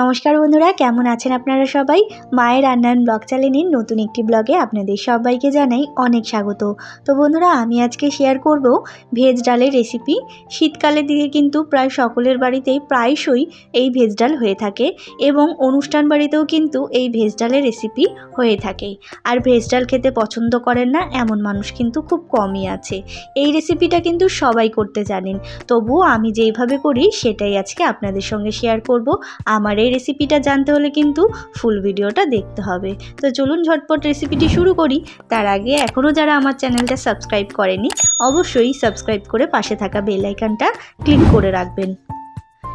নমস্কার বন্ধুরা, কেমন আছেন আপনারা সবাই? মায়ের রান্নান ব্লগ চ্যানেলের নতুন একটি ব্লগে আপনাদের সবাইকে জানাই অনেক স্বাগত। তো বন্ধুরা, আমি আজকে শেয়ার করব ভেজ ডালের রেসিপি শীতকালের দিকে কিন্তু প্রায় সকলের বাড়িতেই প্রায়শই এই ভেজ ডাল হয়ে থাকে এবং অনুষ্ঠান বাড়িতেও কিন্তু এই ভেজ ডালের রেসিপি হয়ে থাকে। আর ভেজ ডাল খেতে পছন্দ করেন না, এমন মানুষ কিন্তু খুব কমই আছে। এই রেসিপিটা কিন্তু সবাই করতে জানেন। তবুও আমি যেইভাবে করি, সেটাই আজকে আপনাদের সঙ্গে শেয়ার করব। আমার এই রেসিপিটা জানতে হলে কিন্তু ফুল ভিডিওটা দেখতে হবে। তো চলুন ঝটপট রেসিপিটি শুরু করি। তার আগে এখনও যারা আমার চ্যানেলটা সাবস্ক্রাইব করেনি, অবশ্যই সাবস্ক্রাইব করে পাশে থাকা বেল আইকনটা ক্লিক করে রাখবেন।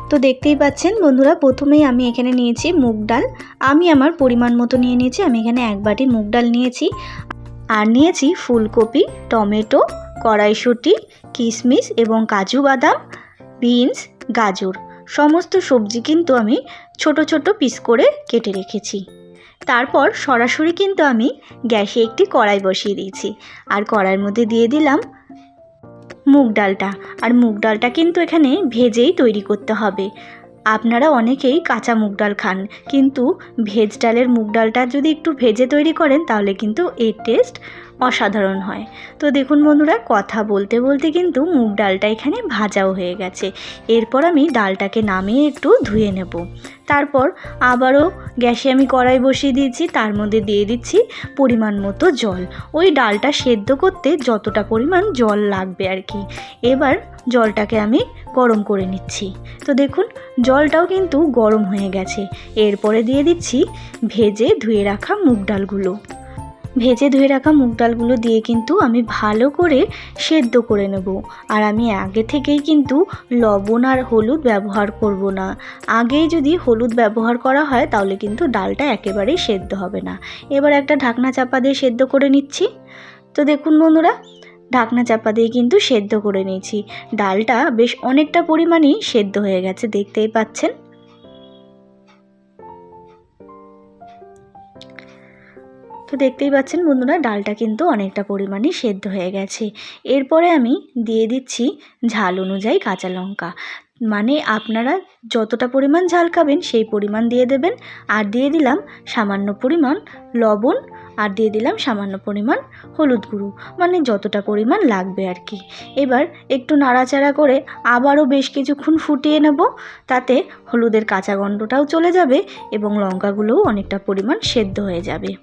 তো দেখতেই পাচ্ছেন বন্ধুরা, প্রথমেই আমি এখানে নিয়েছি মুগ ডাল। আমি আমার পরিমাণ মতো নিয়ে নিয়েছি, আমি এখানে এক বাটি মুগ ডাল নিয়েছি। আর নিয়েছি ফুলকপি, টমেটো, কড়াইশুঁটি কিশমিশ এবং কাজু বাদাম, বিনস, গাজর। সমস্ত সবজি কিন্তু আমি ছোট ছোট পিস করে কেটে রেখেছি। তারপর সরাসরি কিন্তু আমি গ্যাসে একটি কড়াই বসিয়ে দিয়েছি আর কড়াইয়ের মধ্যে দিয়ে দিলাম মুগ ডালটা। আর মুগ ডালটা কিন্তু এখানে ভেজেই তৈরি করতে হবে। আপনারা অনেকেই কাঁচা মুগ ডাল খান, কিন্তু ভেজ ডালের মুগ ডালটা যদি একটু ভেজে তৈরি করেন তাহলে কিন্তু এর টেস্ট অসাধারণ হয়। তো দেখুন বন্ধুরা, কথা বলতে বলতে কিন্তু মুগ ডালটা এখানে ভাজাও হয়ে গেছে। এরপর আমি ডালটাকে নামিয়ে একটু ধুয়ে নেব। তারপর আবারও গ্যাসে আমি কড়াই বসিয়ে দিয়েছি, তার মধ্যে দিয়ে দিচ্ছি পরিমাণ মতো জল। ওই ডালটা সেদ্ধ করতে যতটা পরিমাণ জল লাগবে আর কি। এবার জলটাকে আমি গরম করে নিচ্ছি। তো দেখুন, জলটাও কিন্তু গরম হয়ে গেছে। এরপরে দিয়ে দিচ্ছি ভেজে ধুয়ে রাখা মুগ ডালগুলো। ভেজে ধুয়ে রাখা মুগ ডালগুলো দিয়ে কিন্তু আমি ভালো করে সেদ্ধ করে নেব। আর আমি আগে থেকেই কিন্তু লবণ আর হলুদ ব্যবহার করব না। আগেই যদি হলুদ ব্যবহার করা হয়, তাহলে কিন্তু ডালটা একেবারেই সেদ্ধ হবে না। এবার একটা ঢাকনা চাপা দিয়ে সেদ্ধ করে নিচ্ছি। তো দেখুন বন্ধুরা, ঢাকনা চাপা দিয়ে কিন্তু সেদ্ধ করে নিয়েছি। ডালটা বেশ অনেকটা পরিমাণেই সেদ্ধ হয়ে গেছে, দেখতেই পাচ্ছেন। তো দেখতেই পাচ্ছেন বন্ধুরা, ডালটা কিন্তু অনেকটা পরিমাণে সেদ্ধ হয়ে গেছে। এরপরে আমি দিয়ে দিচ্ছি ঝাল অনুযায়ী কাঁচা লঙ্কা। মানে আপনারা যতটা পরিমাণ ঝাল খাবেন সেই পরিমাণ দিয়ে দেবেন। আর দিয়ে দিলাম সামান্য পরিমাণ লবণ আর দিয়ে দিলাম সামান্য পরিমাণ হলুদ গুঁড়ো। মানে যতটা পরিমাণ লাগবে আর কি। এবার একটু নাড়াচাড়া করে আবারও বেশ কিছুক্ষণ ফুটিয়ে নেব। তাতে হলুদের কাঁচা গন্ধটাও চলে যাবে এবং লঙ্কাগুলোও অনেকটা পরিমাণ সেদ্ধ হয়ে যাবে।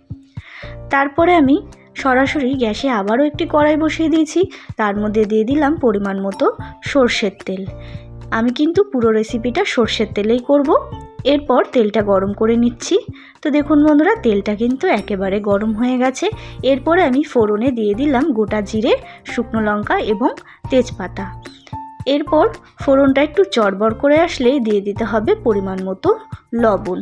তারপরে আমি সরাসরি গ্যাসে আবারও একটি কড়াই বসিয়ে দিয়েছি। তার মধ্যে দিয়ে দিলাম পরিমাণ মতো সর্ষের তেল। আমি কিন্তু পুরো রেসিপিটা সর্ষের তেলেই করব। এরপর তেলটা গরম করে নিচ্ছি। তো দেখুন বন্ধুরা, তেলটা কিন্তু একেবারে গরম হয়ে গেছে। এরপরে আমি ফোড়নে দিয়ে দিলাম গোটা জিরে, শুকনো লঙ্কা এবং তেজপাতা। এরপর ফোড়নটা একটু চড়বড় করে আসলে দিয়ে দিতে হবে পরিমাণ মতো লবণ।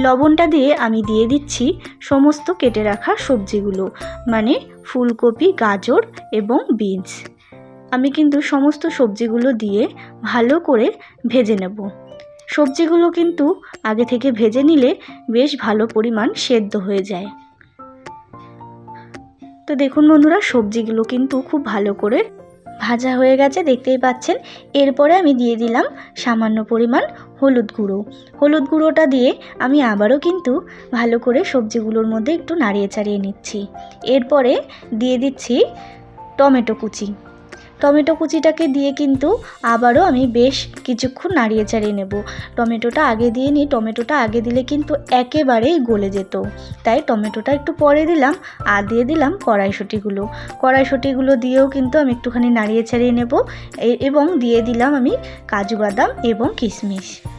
লবণটা দিয়ে আমি দিয়ে দিচ্ছি সমস্ত কেটে রাখা সবজিগুলো মানে ফুলকপি, গাজর এবং বিনস। আমি কিন্তু সমস্ত সবজিগুলো দিয়ে ভালো করে ভেজে নেব। সবজিগুলো কিন্তু আগে থেকে ভেজে নিলে বেশ ভালো পরিমাণ সেদ্ধ হয়ে যায়। তো দেখুন বন্ধুরা, সবজিগুলো কিন্তু খুব ভালো করে ভাজা হয়ে গেছে, দেখতেই পাচ্ছেন। এরপরে আমি দিয়ে দিলাম সামান্য পরিমাণ হলুদ গুঁড়ো। হলুদ গুঁড়োটা দিয়ে আমি আবারও কিন্তু ভালো করে সবজিগুলোর মধ্যে একটু নাড়িয়ে চাড়িয়ে নিচ্ছি। এরপরে দিয়ে দিচ্ছি টমেটো কুচি। টমেটো কুচিটাকে দিয়ে কিন্তু আবারও আমি বেশ কিছুক্ষণ নাড়িয়ে ছাড়িয়ে নেব। টমেটোটা আগে দিয়ে নিই। টমেটোটা আগে দিলে কিন্তু একেবারেই গলে যেত। তাই টমেটোটা একটু পরে দিলাম আর দিয়ে দিলাম কড়াইশুঁটিগুলো। কড়াইশুঁটিগুলো দিয়েও কিন্তু আমি একটুখানি নাড়িয়ে ছাড়িয়ে নেব। এবং দিয়ে দিলাম আমি কাজু বাদাম এবং কিশমিশ।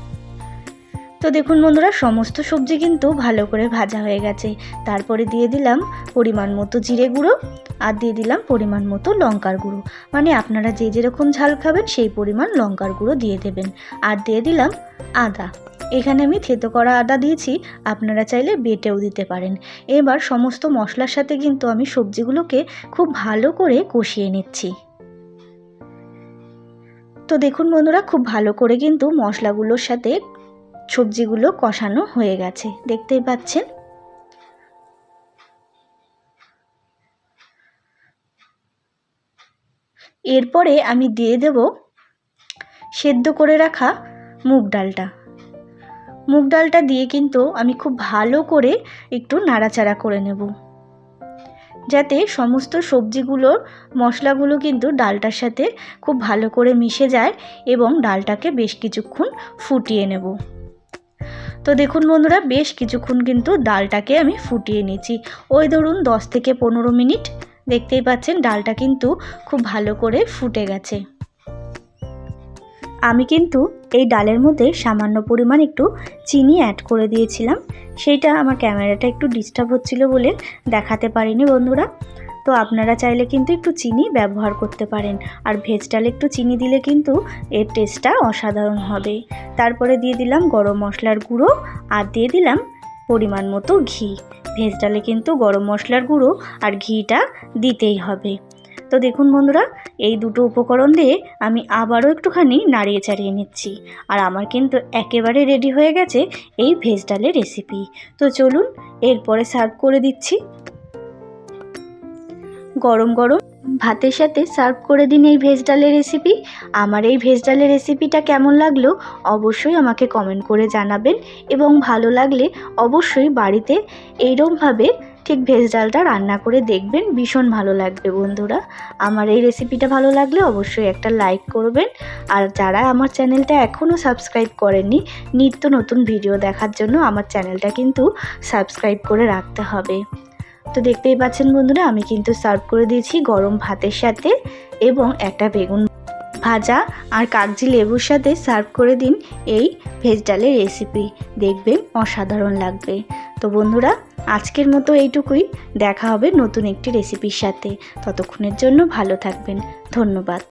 তো দেখুন বন্ধুরা, সমস্ত সবজি কিন্তু ভালো করে ভাজা হয়ে গেছে। তারপরে দিয়ে দিলাম পরিমাণ মতো জিরে গুঁড়ো আর দিয়ে দিলাম পরিমাণ মতো লঙ্কার গুঁড়ো। মানে আপনারা যে যেরকম ঝাল খাবেন সেই পরিমাণ লঙ্কার গুঁড়ো দিয়ে দেবেন। আর দিয়ে দিলাম আদা। এখানে আমি থেতো করা আদা দিয়েছি, আপনারা চাইলে বেটেও দিতে পারেন। এবার সমস্ত মশলার সাথে কিন্তু আমি সবজিগুলোকে খুব ভালো করে কষিয়ে নিচ্ছি। তো দেখুন বন্ধুরা, খুব ভালো করে কিন্তু মশলাগুলোর সাথে সবজিগুলো কষানো হয়ে গেছে। দেখতেই পাচ্ছেন? এরপরে আমি দিয়ে দেব সেদ্ধ করে রাখা মুগ ডালটা। মুগ ডালটা দিয়ে কিন্তু আমি খুব ভালো করে একটু নাড়াচাড়া করে নেব। যাতে সমস্ত সবজিগুলোর মশলাগুলো কিন্তু ডালটার সাথে খুব ভালো করে মিশে যায় এবং ডালটাকে বেশ কিছুক্ষণ ফুটিয়ে নেব। তো দেখুন বন্ধুরা, বেশ কিছুক্ষণ কিন্তু ডালটাকে আমি ফুটিয়ে নিয়েছি। ওই ধরুন দশ থেকে পনেরো মিনিট, দেখতেই পাচ্ছেন ডালটা কিন্তু খুব ভালো করে ফুটে গেছে। আমি কিন্তু এই ডালের মধ্যে সামান্য পরিমাণ একটু চিনি অ্যাড করে দিয়েছিলাম। সেইটা আমার ক্যামেরাটা একটু ডিস্টার্ব হচ্ছিল বলে দেখাতে পারিনি বন্ধুরা। তো আপনারা চাইলে কিন্তু একটু চিনি ব্যবহার করতে পারেন। আর ভেজ ডালে একটু চিনি দিলে কিন্তু এর টেস্টটা অসাধারণ হবে। তারপরে দিয়ে দিলাম গরম মশলার গুঁড়ো আর দিয়ে দিলাম পরিমাণ মতো ঘি। ভেজ ডালে কিন্তু গরম মশলার গুঁড়ো আর ঘিটা দিতেই হবে। তো দেখুন বন্ধুরা, এই দুটো উপকরণ দিয়ে আমি আবারও একটুখানি নাড়িয়ে চাড়িয়ে নিচ্ছি। আর আমার কিন্তু একেবারে রেডি হয়ে গেছে এই ভেজ ডালের রেসিপি তো চলুন, এরপরে সার্ভ করে দিচ্ছি। গরম গরম ভাতের সাথে সার্ভ করে দিন এই ভেজ ডালের রেসিপি আমার এই ভেজ ডালের রেসিপিটা কেমন লাগল অবশ্যই আমাকে কমেন্ট করে জানাবেন এবং ভালো লাগলে অবশ্যই বাড়িতে এইরকমভাবে ঠিক ভেজ ডালটা রান্না করে দেখবেন, ভীষণ ভালো লাগবে বন্ধুরা। আমার এই রেসিপিটা ভালো লাগলে অবশ্যই একটা লাইক করবেন। আর যারা আমার চ্যানেলটা এখনও সাবস্ক্রাইব করেননি, নিত্য নতুন ভিডিও দেখার জন্য আমার চ্যানেলটা কিন্তু সাবস্ক্রাইব করে রাখতে হবে। তো দেখতেই পাচ্ছেন বন্ধুরা, আমি কিন্তু সার্ভ করে দিয়েছি গরম ভাতের সাথে এবং একটা বেগুন ভাজা আর কাগজি লেবুর সাথে সার্ভ করে দিন এই ভেজ ডালের রেসিপি। দেখবেন অসাধারণ লাগবে। তো বন্ধুরা, আজকের মতো এইটুকুই। দেখা হবে নতুন একটি রেসিপির সাথে। ততক্ষণের জন্য ভালো থাকবেন। ধন্যবাদ।